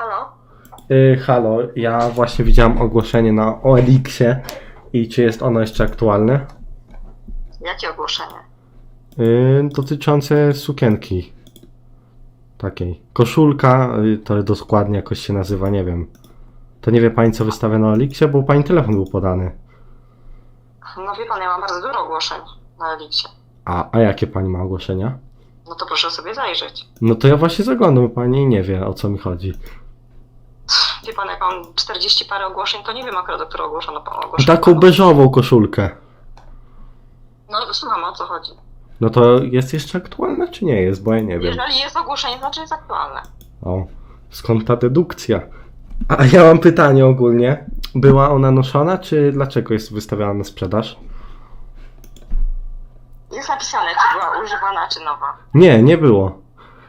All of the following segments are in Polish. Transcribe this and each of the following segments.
Halo? Yy, halo, ja właśnie widziałam ogłoszenie na OLX-ie i czy jest ono jeszcze aktualne? Jakie ogłoszenie? Yy, dotyczące sukienki. Takiej. Koszulka, yy, to dokładnie jakoś się nazywa, nie wiem. To nie wie pani co wystawia na OLX-ie, bo pani telefon był podany. No wie pan, ja mam bardzo dużo ogłoszeń na Eliksie. A, a jakie pani ma ogłoszenia? No to proszę sobie zajrzeć. No to ja właśnie zaglądam, pani nie wie o co mi chodzi. Wie pan, jak mam 40 parę ogłoszeń, to nie wiem akurat, o które ogłoszono pan No ogłoszenie. taką beżową koszulkę. No słucham, o co chodzi. No to jest jeszcze aktualna czy nie jest, bo ja nie wiem. Jeżeli jest ogłoszenie, znaczy jest aktualne. O, skąd ta dedukcja? A ja mam pytanie ogólnie. Była ona noszona, czy dlaczego jest wystawiana na sprzedaż? Jest napisane, czy była używana, czy nowa. Nie, nie było.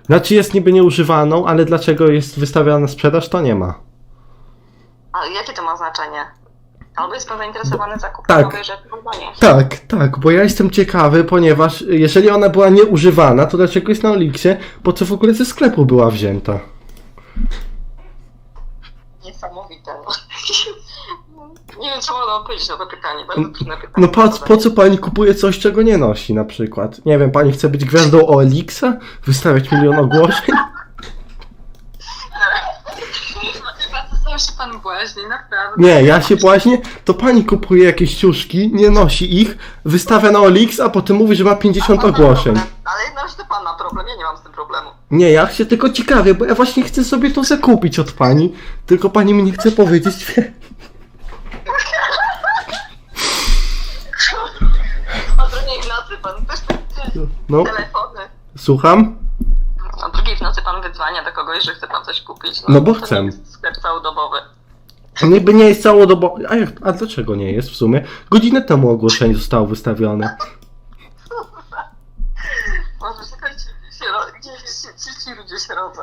Znaczy jest niby nieużywaną, ale dlaczego jest wystawiana na sprzedaż, to nie ma. A jakie to ma znaczenie? Albo jest pan zainteresowany zakupem tak. nowej rzeczy, albo nie. Tak, tak, bo ja jestem ciekawy, ponieważ jeżeli ona była nieużywana, to dlaczego jest na Oliksie? Po co w ogóle ze sklepu była wzięta? Niesamowite. No. Nie wiem, co mogę odpowiedzieć na to pytanie. Bardzo trudne pytanie. No po, po co pani kupuje coś, czego nie nosi na przykład? Nie wiem, pani chce być gwiazdą Oliksa? Wystawiać milion ogłoszeń? To się pan błaźni, naprawdę. Nie, ja się właśnie, to pani kupuje jakieś ciuszki, nie nosi ich, wystawia na Olix, a potem mówi, że ma 50 Pan ma ogłoszeń. problem, Ale jedno, to pan ma problem, ja nie mam z tym problemu. Nie, ja się tylko ciekawię, bo ja właśnie chcę sobie to zakupić od pani, tylko pani mi nie chce powiedzieć. wie- O drugiej w nocy pan też No, telefony. słucham? O drugiej w nocy pan wydzwania do kogoś, że chce pan coś kupić. No bo to chcę. nie jest Sklep całodobowy. Niby nie jest całodobo... A, jak, a dlaczego nie jest w sumie? Godzinę temu ogłoszenie zostało wystawione. Może się, ro- gdzieś ci, ci ludzie się rodzą.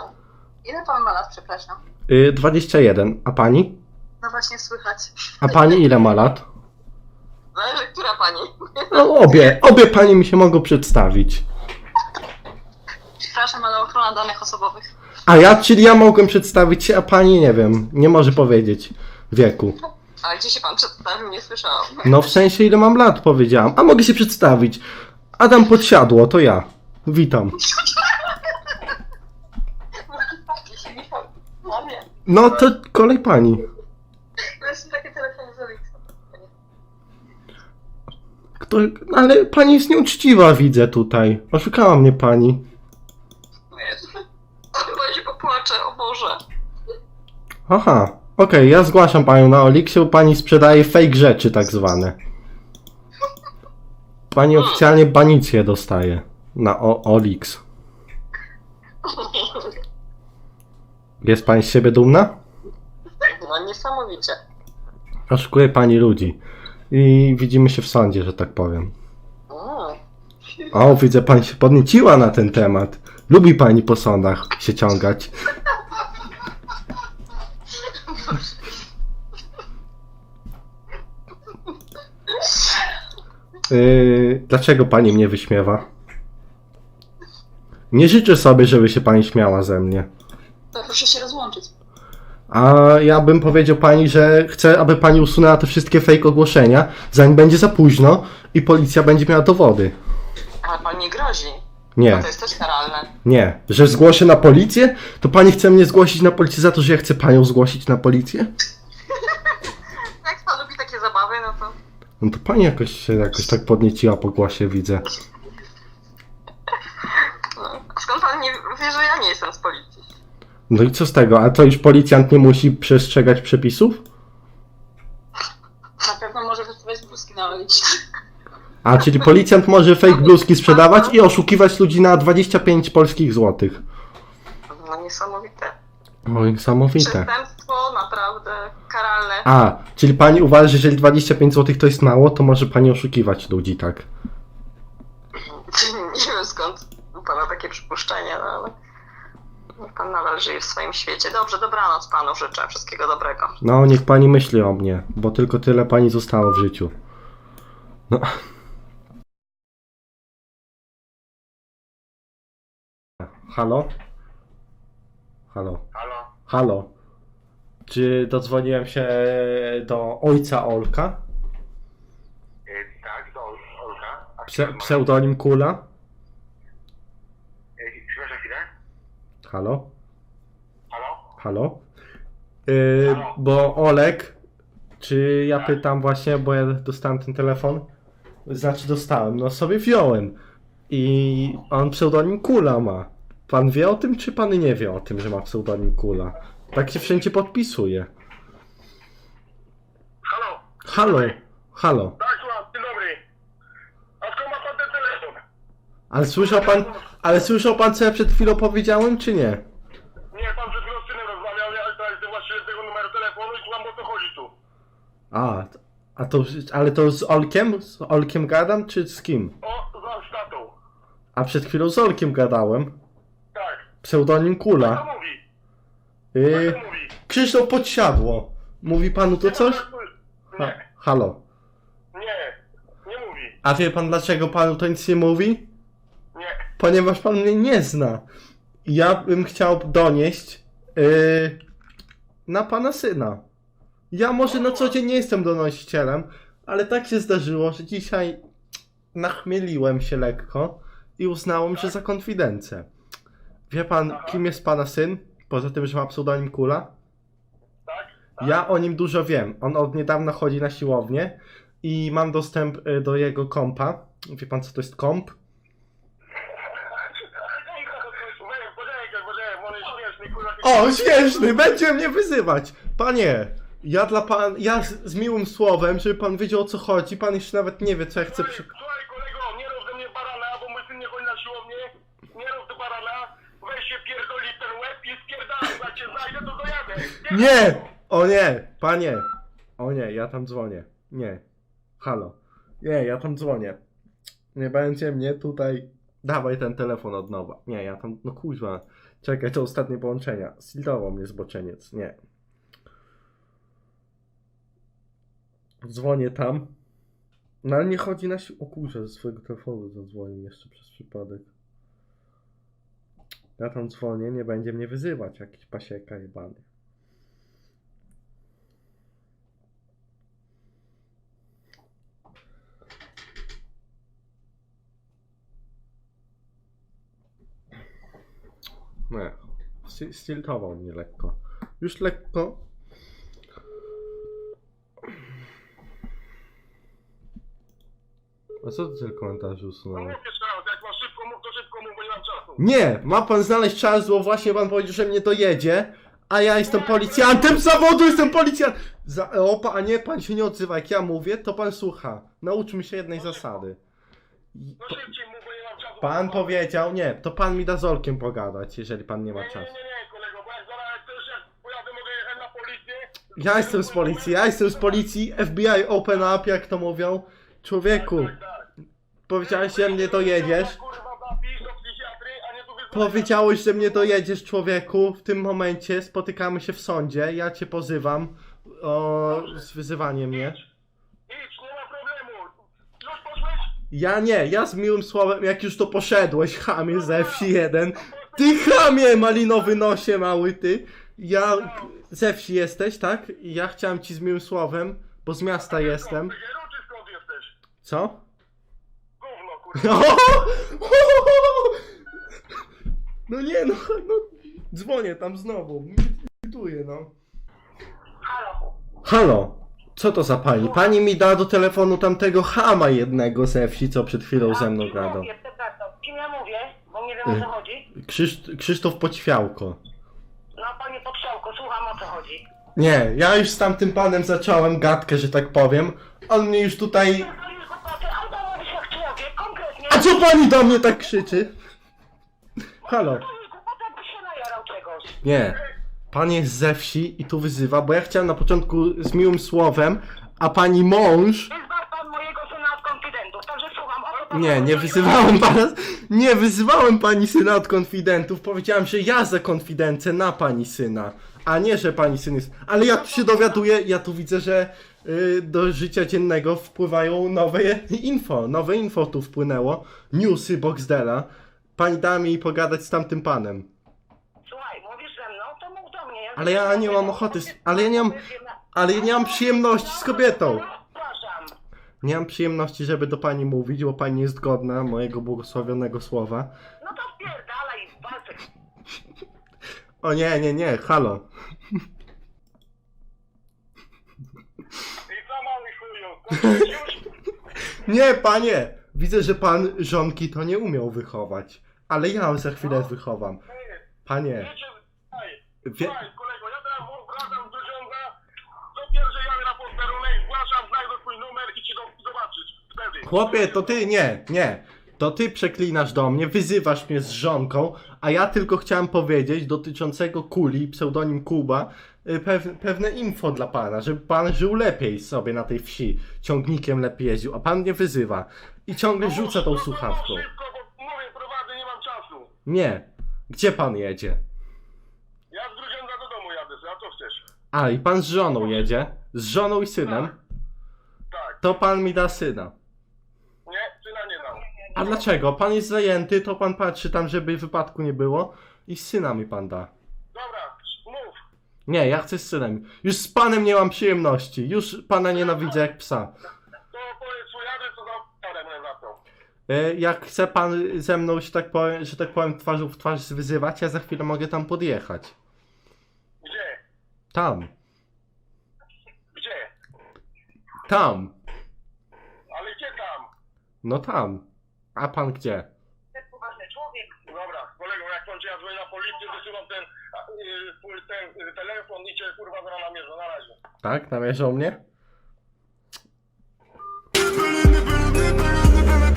Ile pan ma lat, przepraszam? Y, 21. A pani? No właśnie słychać. A pani ile ma lat? Zależy, która pani. No obie, obie pani mi się mogą przedstawić. Przepraszam, ale ochrona danych osobowych. A ja, czyli ja mogłem przedstawić się, a pani nie wiem, nie może powiedzieć wieku. A gdzie się pan przedstawił? Nie słyszałam. No w sensie ile mam lat powiedziałam. A mogę się przedstawić. Adam Podsiadło, to ja. Witam. No nie. No to kolej pani. To jest takie telefony z. Kto, ale pani jest nieuczciwa, widzę tutaj. Oszukała mnie pani. Popłaczę, o Boże. Aha, okej, ja zgłaszam panią na Olixie, bo pani sprzedaje fake rzeczy tak zwane. Pani oficjalnie banicję dostaje na o Olix. Jest pani z siebie dumna? No niesamowicie. Oszukuje pani ludzi. I widzimy się w sądzie, że tak powiem. Mm. O, widzę, pani się podnieciła na ten temat. Lubi pani po sądach się ciągać. Yy, dlaczego pani mnie wyśmiewa? Nie życzę sobie, żeby się pani śmiała ze mnie. To proszę się rozłączyć. A ja bym powiedział pani, że chcę, aby pani usunęła te wszystkie fake ogłoszenia, zanim będzie za późno i policja będzie miała dowody. Ale pan nie grozi. Nie. No to jest też karalne. Nie, że zgłoszę na policję? To pani chce mnie zgłosić na policję za to, że ja chcę panią zgłosić na policję? Jak pan lubi takie zabawy, no to... No to pani jakoś się jakoś tak podnieciła po głosie, widzę. No. A skąd pan nie wie, że ja nie jestem z policji? No i co z tego? A to już policjant nie musi przestrzegać przepisów? Na pewno może wystawiać bluzki na ulicy. A, czyli policjant może fake bluzki sprzedawać i oszukiwać ludzi na 25 polskich złotych. No niesamowite. O, niesamowite. Przestępstwo naprawdę karalne. A, czyli pani uważa, że jeżeli 25 złotych to jest mało, to może pani oszukiwać ludzi, tak? Nie wiem skąd u pana takie przypuszczenie, no ale... Niech pan nadal żyje w swoim świecie. Dobrze, dobranoc panu życzę. Wszystkiego dobrego. No, niech pani myśli o mnie, bo tylko tyle pani zostało w życiu. No. Halo? Halo? Halo? Halo? Czy dodzwoniłem się do ojca Olka? Y, tak, do Olka. A Pse, kto ma- pseudonim Kula? Y, Przepraszam chwilę. Halo? Halo? Halo? Yy, Halo? bo Olek, czy ja pytam właśnie, bo ja dostałem ten telefon? Znaczy dostałem, no sobie wziąłem. I on pseudonim Kula ma. Pan wie o tym, czy pan nie wie o tym, że ma pseudonim Kula? Tak się wszędzie podpisuje. Halo? Halo? Halo? Tak, słucham, dzień dobry. A skąd ma pan ten telefon? Ale słyszał pan, ale słyszał pan co ja przed chwilą powiedziałem, czy nie? Nie, pan przed chwilą z synem rozmawiał, ja teraz jestem właścicielem tego numeru telefonu i słucham o co chodzi tu. A, a to, ale to z Olkiem? Z Olkiem gadam, czy z kim? O, z statą. A przed chwilą z Olkiem gadałem. Tak. Pseudonim Kula. mówi? Yy, Co mówi? Krzysztof Podsiadło. Mówi panu to coś? Ha, Nie, halo. nie, nie mówi. A wie pan dlaczego panu to nic nie mówi? Nie. Ponieważ pan mnie nie zna. Ja bym chciał donieść yy, na pana syna. Ja może na co dzień nie jestem donosicielem, ale tak się zdarzyło, że dzisiaj nachmieliłem się lekko i uznałem, że za konfidencję. Wie pan, kim jest pana syn? Poza tym, że ma pseudonim Kula? Ja o nim dużo wiem. On od niedawna chodzi na siłownię i mam dostęp y, do jego kompa. Wie pan, co to jest komp? O, śmieszny! Będzie mnie wyzywać! Panie, ja dla pan, ja z, z miłym słowem, żeby pan wiedział o co chodzi, pan jeszcze nawet nie wie, co ja chcę przy kolego, nie rób ze mnie barana, bo mój syn nie chodzi na siłownię. Nie rób do barana. Weź się pierdoli w ten łeb i Nie! O nie! Panie! O nie, ja tam dzwonię. Nie. Halo. Nie, ja tam dzwonię. Nie będzie mnie tutaj... Dawaj ten telefon od nowa. Nie, ja tam... No kuźwa. Czekaj, to ostatnie połączenia. Sildował mnie zboczeniec. Nie. Dzwonię tam. No ale nie chodzi na si... O kurczę, ze swojego telefonu zadzwonił jeszcze przez przypadek. Ja tam dzwonię, nie będzie mnie wyzywać jakiś pasieka jebany. Nie, sti- stiltował mnie lekko. Już lekko. A co ty tyle komentarzy No usunąłeś? mów jeszcze raz, jak masz szybko mów, to szybko mów, bo nie czasu. Nie, ma pan znaleźć czas, bo właśnie pan powiedział, że mnie dojedzie, a ja jestem policjantem z zawodu, jestem policjantem! Za, o panie, pan się nie odzywa, jak ja mówię, to pan słucha. Nauczmy się jednej zasady. I- No szybciej mów, bo nie mam czasu. Pan powiedział, nie, to pan mi da z Olkiem pogadać, jeżeli pan nie Nie, ma nie, nie, czasu. nie, kolego, bo jak zaraz jak też jak pojadę, mogę jechać na policję. Ja jestem z policji, ja jestem z policji, FBI open up, jak to mówią. Człowieku, Tak, tak. powiedziałeś, że mnie dojedziesz. Kurwa, Powiedziałeś, że mnie dojedziesz, człowieku. W tym momencie spotykamy się w sądzie. Ja cię pozywam o z wyzywaniem mnie. Idź, nie ma problemu. Już poszłeś? Ja nie, ja z miłym słowem, jak już to poszedłeś, chamie ze wsi jeden. Ty chamie, malinowy nosie mały ty. Ja ze wsi jesteś, tak? I ja chciałem ci z miłym słowem, bo z miasta jestem. Z skąd jesteś? Co? Gówno, kurwa. No, nie, no, no dzwonię tam znowu. Mituję, no. Halo. Halo, co to za pani? Pani mi da do telefonu tamtego chama jednego ze wsi, co przed chwilą ze mną kim gadał. mówię, przepraszam, kim ja mówię, bo nie wiem o Y. co chodzi. Krzysz, Krzysztof Poćwiałko. No panie Potrzałko, słucham o co chodzi. Nie, ja już z tamtym panem zacząłem gadkę, że tak powiem. On mnie już tutaj... Jak człowiek, konkretnie. A co pani do mnie tak krzyczy? Halo. Nie. Pan jest ze wsi i tu wyzywa, bo ja chciałem na początku z miłym słowem, a pani mąż... Pan mojego syna od konfidentów, także słucham Nie, nie wyzywałem pana, nie wyzywałem pani syna od konfidentów. Powiedziałem, że ja za konfidencję na pani syna, a nie, że pani syn jest. Ale ja tu się dowiaduję, ja tu widzę, że y, do życia dziennego wpływają nowe info. Nowe info tu wpłynęło. Newsy Boxdela. Pani da mi pogadać z tamtym panem. Słuchaj, mówisz ze mną, to mów do mnie, ja Ale ja nie mam ochoty, z- ale ja nie mam, ale ja nie mam przyjemności z kobietą. Przepraszam. Nie mam przyjemności, żeby do pani mówić, bo pani jest godna mojego błogosławionego słowa. No to spierdalaj w walce. O nie, nie, nie, halo. I co mały chuju? Już? Nie, panie! Widzę, że pan żonki to nie umiał wychować. Ale ja za chwilę wychowam. Panie, wie... słuchaj, kolego, ja teraz wracam do ziąga, do pierwszej jadę na posterunek, zgłaszam, znajdę twój numer i ci go zobaczyć. Wtedy. Chłopie, to ty, nie, nie. To ty przeklinasz do mnie, wyzywasz mnie z żonką, a ja tylko chciałem powiedzieć dotyczącego kuli, pseudonim Kuba, y, pew, pewne info dla pana, żeby pan żył lepiej sobie na tej wsi, ciągnikiem lepiej jeździł, a pan mnie wyzywa i ciągle rzuca tą No, no, słuchawką. No szybko, bo mówię, prowadzę, nie mam czasu. Nie. Gdzie pan jedzie? Ja z Grudziądza do domu jadę, a co chcesz? A, i pan z żoną jedzie? Z żoną i synem? Tak, To pan mi da syna. nie, syna nie dam. A dlaczego? Pan jest zajęty, to pan patrzy tam, żeby wypadku nie było i syna mi pan da. Dobra, mów. Nie, ja chcę z synem. Już z panem nie mam przyjemności. Już pana nienawidzę jak psa. E, jak chce pan ze mną, że tak powiem, że tak powiem twarzą w twarz wyzywać, ja za chwilę mogę tam podjechać. Gdzie? Tam. Gdzie? Tam. Ale gdzie tam? No tam. A pan gdzie? To jest poważny człowiek. Dobra, kolego, jak pan ja dzwonię na policję, wysyłam ten, y, ten y, telefon i cię kurwa zra namierzę, na razie. Tak? Namierzą mnie?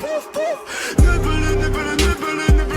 pouf pouf. Nibbling, nibbling, nibbling.